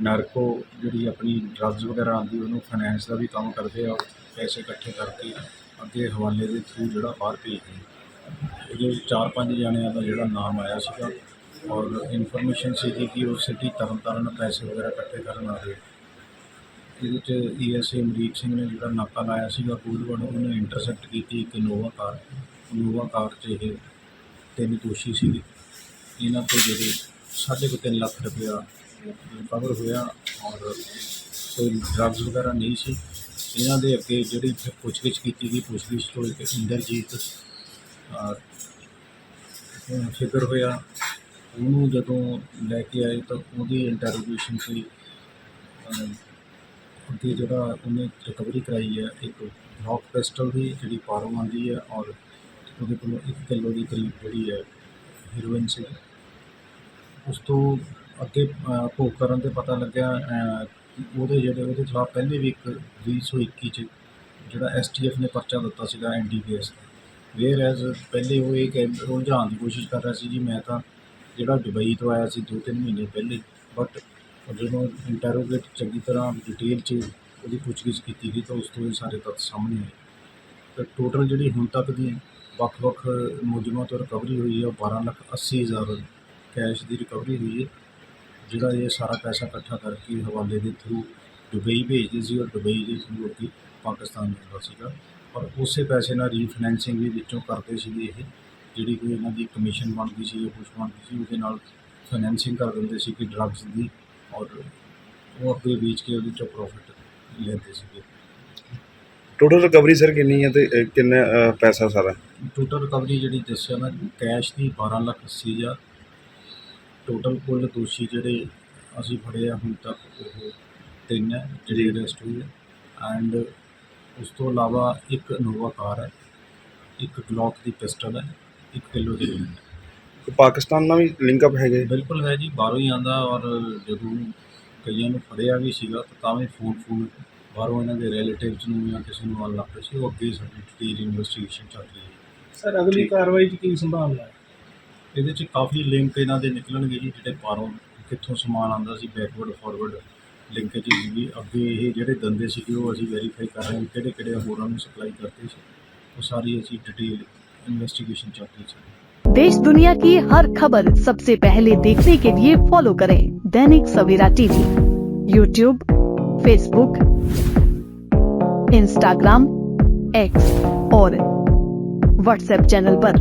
Narco ਜਿਹੜੀ ਆਪਣੀ drugs ਵਗੈਰਾ ਆਉਂਦੀ, ਉਹਨੂੰ ਫਾਈਨੈਂਸ ਦਾ ਵੀ ਕੰਮ ਕਰਦੇ ਆ, ਪੈਸੇ ਇਕੱਠੇ ਕਰਕੇ ਅੱਗੇ ਹਵਾਲੇ ਦੇ ਥਰੂ ਜਿਹੜਾ ਬਾਹਰ ਭੇਜਦੇ ਉਹਦੇ ਚਾਰ ਪੰਜ ਜਣਿਆਂ ਦਾ ਜਿਹੜਾ ਨਾਮ ਆਇਆ ਸੀਗਾ ਔਰ ਇਨਫੋਰਮੇਸ਼ਨ ਸੀਗੀ ਕਿ ਉਹ ਸਿਟੀ ਤਰਨਤਾਰਨ ਪੈਸੇ ਵਗੈਰਾ ਇਕੱਠੇ ਕਰਨ ਆ। ਰਹੇ ਇਹਦੇ 'ਚ ਈਐਸਏ ਅਮਰੀਕ ਸਿੰਘ ਨੇ ਜਿਹੜਾ ਨਾਕਾ ਲਾਇਆ ਸੀਗਾ ਕੋਲਵੜ ਉਹਨੇ ਇੰਟਰਸੈਪਟ ਕੀਤੀ ਇੱਕ ਇਨੋਵਾ ਕਾਰ। ਇਨੋਵਾ ਕਾਰ 'ਚ ਇਹ ਤਿੰਨ ਦੋਸ਼ੀ ਸੀਗੇ। ਇਹਨਾਂ ਤੋਂ ਜਿਹੜੇ ਸਾਢੇ ਕੁ ਤਿੰਨ ਲੱਖ ਰੁਪਇਆ ਰਿਕਵਰ ਹੋਇਆ ਔਰ ਕੋਈ ਡਰੱਗਸ ਵਗੈਰਾ ਨਹੀਂ ਸੀ। ਇਹਨਾਂ ਦੇ ਅੱਗੇ ਜਿਹੜੀ ਪੁੱਛਗਿੱਛ ਕੀਤੀ ਗਈ, ਪੁੱਛਗਿੱਛ ਤੋਂ ਇੱਕ ਇੰਦਰਜੀਤ ਫਿਕਰ ਹੋਇਆ। ਉਹਨੂੰ ਜਦੋਂ ਲੈ ਕੇ ਆਏ ਤਾਂ ਉਹਦੀ ਇੰਟਰੋਗੇਸ਼ਨ ਸੀ। ਉਹਦੀ ਜਿਹੜਾ ਉਹਨੇ ਰਿਕਵਰੀ ਕਰਾਈ ਹੈ, ਇੱਕ ਰੌਕ ਪਿਸਟਲ ਦੀ ਜਿਹੜੀ ਪਾਰੋਂ ਆਉਂਦੀ ਹੈ ਔਰ ਉਹਦੇ ਕੋਲ 1 ਕਿਲੋ ਦੀ ਕਰੀਬ ਜਿਹੜੀ ਹੈ ਹੀਰੋਇਨ ਸੀ। ਉਸ ਤੋਂ ਅੱਗੇ ਭੋਗ ਕਰਨ ਤੇ ਪਤਾ ਲੱਗਿਆ ਉਹਦੇ ਜਿਹੜੇ, ਉਹਦੇ ਖਿਲਾਫ ਪਹਿਲੇ ਵੀ ਇੱਕ 2021 ਚ ਜਿਹੜਾ ਐਸਟੀਐਫ ਨੇ ਪਰਚਾ ਦਿੱਤਾ ਸੀਗਾ ਐਨਡੀਪੀਐਸ ਵੇਅਰ ਐਜ਼ ਪਹਿਲੇ ਉਹ ਇਹ ਕਹਿ ਰੁਝਾਉਣ ਦੀ ਕੋਸ਼ਿਸ਼ ਕਰ ਰਿਹਾ ਸੀ ਜੀ, ਮੈਂ ਤਾਂ ਜਿਹੜਾ ਦੁਬਈ ਤੋਂ ਆਇਆ ਸੀ ਦੋ ਤਿੰਨ ਮਹੀਨੇ ਪਹਿਲੇ ਬਟ ਜਦੋਂ ਇੰਟਰੋਗੇਟ ਚੰਗੀ ਤਰ੍ਹਾਂ ਡਿਟੇਲ 'ਚ ਉਹਦੀ ਪੁੱਛਗਿੱਛ ਕੀਤੀ ਗਈ, ਤਾਂ ਉਸ ਤੋਂ ਇਹ ਸਾਰੇ ਤੱਥ ਸਾਹਮਣੇ ਆਏ। ਤਾਂ ਟੋਟਲ ਜਿਹੜੀ ਹੁਣ ਤੱਕ ਦੀ ਵੱਖ-ਵੱਖ ਮੁਲਜ਼ਮਾਂ ਤੋਂ ਰਿਕਵਰੀ ਹੋਈ ਹੈ, ਉਹ 12 ਲੱਖ 80 ਹਜ਼ਾਰ ਕੈਸ਼ ਦੀ ਰਿਕਵਰੀ ਹੋਈ ਹੈ। ਜਿਹੜਾ ਇਹ ਸਾਰਾ ਪੈਸਾ ਇਕੱਠਾ ਕਰਕੇ ਹਵਾਲੇ ਦੇ ਥਰੂ ਦੁਬਈ ਭੇਜਦੇ ਸੀ ਔਰ ਦੁਬਈ ਦੇ ਥਰੂ ਅੱਗੇ ਪਾਕਿਸਤਾਨ ਜਾਂਦਾ ਸੀਗਾ। ਔਰ ਉਸੇ ਪੈਸੇ ਨਾਲ ਰੀਫਾਈਨੈਂਸਿੰਗ ਵੀ ਵਿੱਚੋਂ ਕਰਦੇ ਸੀਗੇ ਇਹ। ਜਿਹੜੀ ਕੋਈ ਇਹਨਾਂ ਦੀ ਕਮਿਸ਼ਨ ਬਣਦੀ ਸੀ ਜਾਂ ਕੁਛ ਬਣਦੀ ਸੀ ਉਹਦੇ ਨਾਲ ਫਾਈਨੈਂਸਿੰਗ ਕਰ ਦਿੰਦੇ ਸੀ ਕਿ ਡਰੱਗਸ ਦੀ ਔਰ ਉਹ ਅੱਗੇ ਵੇਚ ਕੇ ਉਹਦੇ ਚੋਂ ਪ੍ਰੋਫਿਟ ਲੈਂਦੇ ਸੀਗੇ। ਟੋਟਲ ਰਿਕਵਰੀ ਸਰ ਕਿੰਨੀ ਹੈ ਤੇ ਕਿੰਨਾ ਪੈਸਾ ਸਾਰਾ? ਟੋਟਲ ਰਿਕਵਰੀ ਜਿਹੜੀ ਦੱਸਿਆ ਮੈਂ ਕੈਸ਼ ਦੀ 12 ਲੱਖ 80 ਹਜ਼ਾਰ ਟੋਟਲ ਕੁੱਲ ਦੋਸ਼ੀ ਜਿਹੜੇ ਅਸੀਂ ਫੜੇ ਆ ਹੁਣ ਤੱਕ ਉਹ ਤਿੰਨ ਹੈ ਜਿਹੜੇ ਅਰੈਸਟ ਹੋਏ ਐਂਡ ਉਸ ਤੋਂ ਇਲਾਵਾ ਇੱਕ ਇਨੋਵਾ ਕਾਰ ਹੈ ਇੱਕ ਗਲੌਕ ਦੀ ਪਿਸਟਲ ਹੈ ਇੱਕ ਕਿਲੋ ਦੀ ਹੈਰੋਇਨ ਹੈ ਪਾਕਿਸਤਾਨ ਨਾਲ ਵੀ ਲਿੰਕ ਅਪ ਹੈਗੇ? ਬਿਲਕੁਲ ਹੈ ਜੀ ਬਾਹਰੋਂ ਹੀ ਆਂਦਾ ਔਰ ਜਦੋਂ ਕਈਆਂ ਨੂੰ ਫੜਿਆ ਵੀ ਸੀਗਾ ਤਾਂ ਤਾਂ ਵੀ ਫੋਨ ਫੋਨ ਬਾਹਰੋਂ ਇਹਨਾਂ ਦੇ ਰਿਲੇਟਿਵਸ ਨੂੰ ਜਾਂ ਕਿਸੇ ਨੂੰ ਆਉਣ ਲੱਗ ਪਏ ਸੀ ਉਹ ਅੱਗੇ ਸਾਡੀ ਡਿਟੇਲ ਇਨਵੈਸਟੀਗੇਸ਼ਨ ਚੱਲ ਰਹੀ ਹੈ। ਸਰ ਅਗਲੀ। ਕਾਰਵਾਈ 'ਚ ਕੀ ਸੰਭਾਵਨਾ ਹੈ? ਇਹਦੇ 'ਚ ਕਾਫੀ ਲਿੰਕ ਇਹਨਾਂ ਦੇ ਨਿਕਲਣਗੇ ਜੀ ਜਿਹੜੇ ਬਾਹਰੋਂ ਕਿੱਥੋਂ ਸਮਾਨ ਆਉਂਦਾ ਸੀ ਬੈਕਵਰਡ ਫਾਰਵਰਡ ਲਿੰਕੇਜ ਵੀ ਅੱਗੇ ਇਹ ਜਿਹੜੇ ਦੰਦੇ ਸੀਗੇ ਉਹ ਅਸੀਂ ਵੈਰੀਫਾਈ ਕਰ ਰਹੇ ਹਾਂ ਕਿਹੜੇ ਕਿਹੜੇ ਹੋਰਾਂ ਨੂੰ ਸਪਲਾਈ ਕਰਦੇ ਸੀ ਉਹ ਸਾਰੀ ਅਸੀਂ ਡਿਟੇਲ ਇਨਵੈਸਟੀਗੇਸ਼ਨ ਚੱਲ ਰਹੀ ਸੀ देश दुनिया की हर खबर सबसे पहले देखने के लिए फॉलो करें Dainik Savera TV YouTube Facebook Instagram X और व्हाट्सएप चैनल पर।